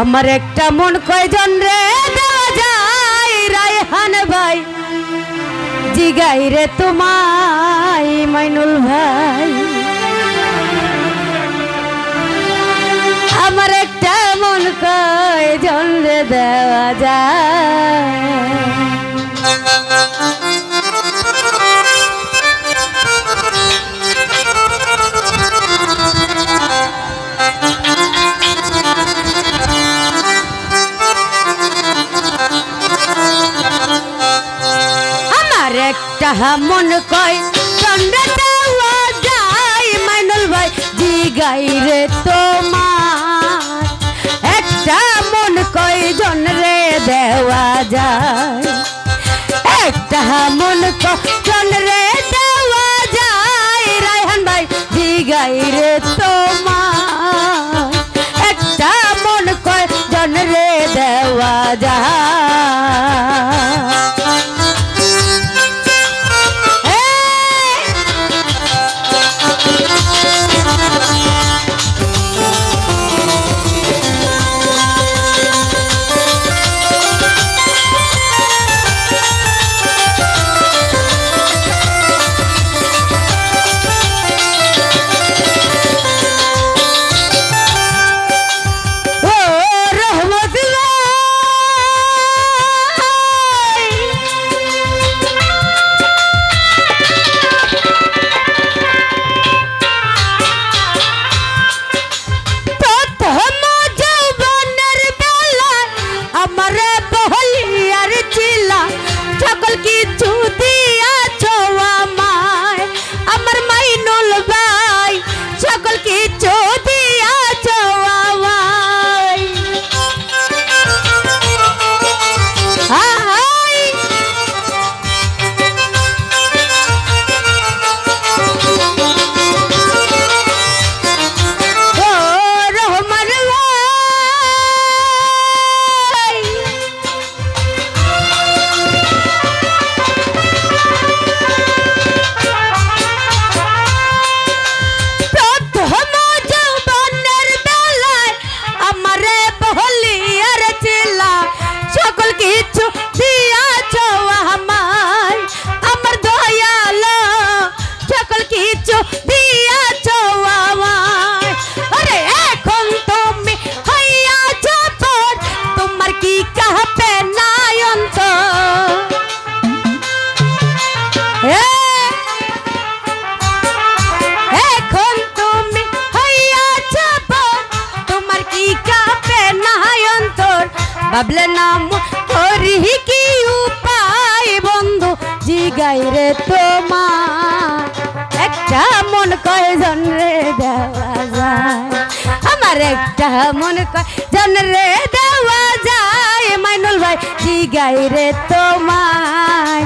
আমার একটা মন কয়জন রে যায়? রায়হান ভাই, জিগাই রে তোমায়, মাইনুল ভাই। আমার একটা মন কয়জন রে দেওয়া যায়? একটা মন কয়, চন্দ্র দেওয়া যায় মাইনুল ভাই, জিগাই রে তোমার। একটা মন কয় জন রে দেওয়া যায়। একটা মন জন রে দেওয়া যায়, রায়হান ভাই, জিগাই রে তোমার। একটা মন কয় জন রে দেওয়া যায়। ভাবলে নাম করি কি উপায় বন্ধু? জিগাই রে তোমার। একটা মন কয়জন রে দেওয়া যায়? আমার একটা মন কয়জন রে দেওয়া যায়? মাইনুল ভাই, জিগাই রে তোমায়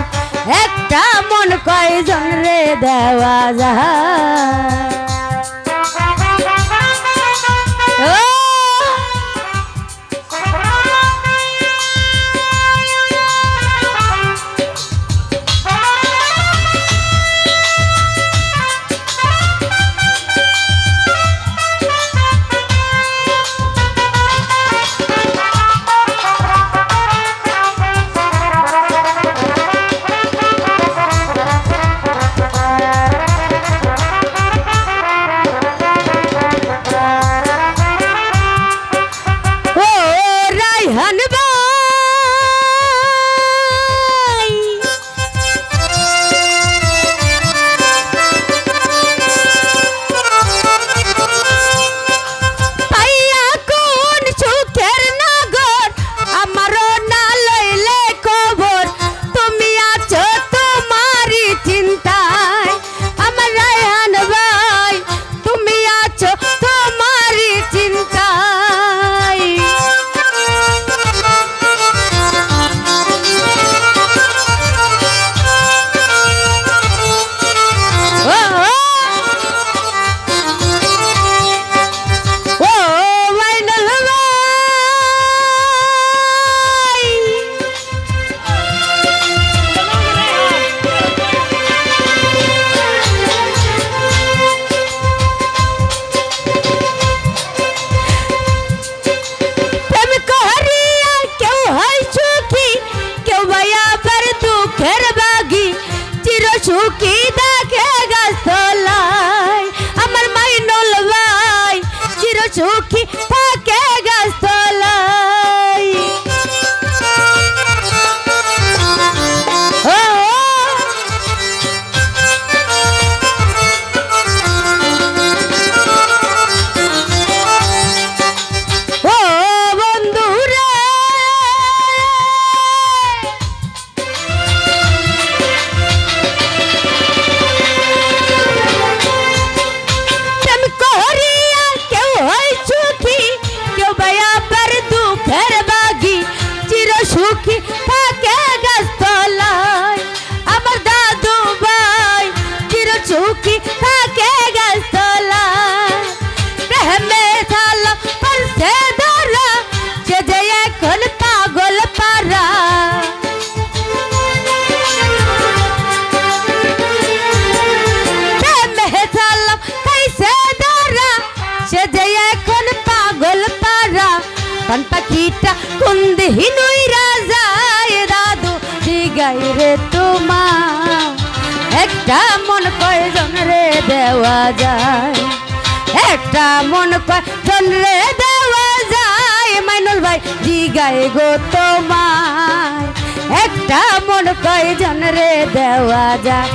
একটা মন কয়জন রে দেওয়া যায়? পান পাখিটা কুন্দি নুই রাজায় দাদু দিগাই রে তোমার একটা মন কয়জন রে দেওয়া যায়? একটা মন কয়জন রে দেওয়া যায়? মাইনুল ভাই জিগাই গো তোমার একটা মন কয়জন রে দেওয়া যায়?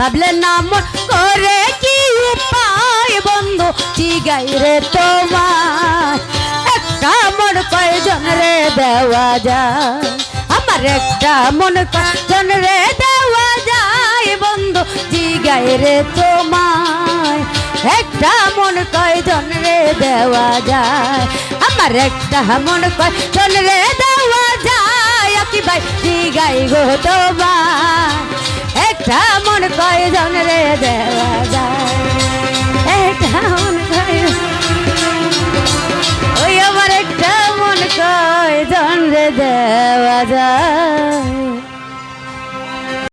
ভাবলে না মন করে কি উপায় বন্ধু? কি গাই রে তোমার? একটা মন কয়জন রে দেওয়া যায়? আমার একটা মন কয়জন রে দেওয়া যায় বন্ধু? জি গাই রে তোমায় একটা মন কয়জন রে দেওয়া যায়? আমার একটা মন কয়জন রে দেওয়া যায়? কি ভাই জি গাই গো তোমার? একটা কয়জন রে দেওয়া যায়। একটা মন ওই আমার একটা মন কয়জন রে দেওয়া যায়।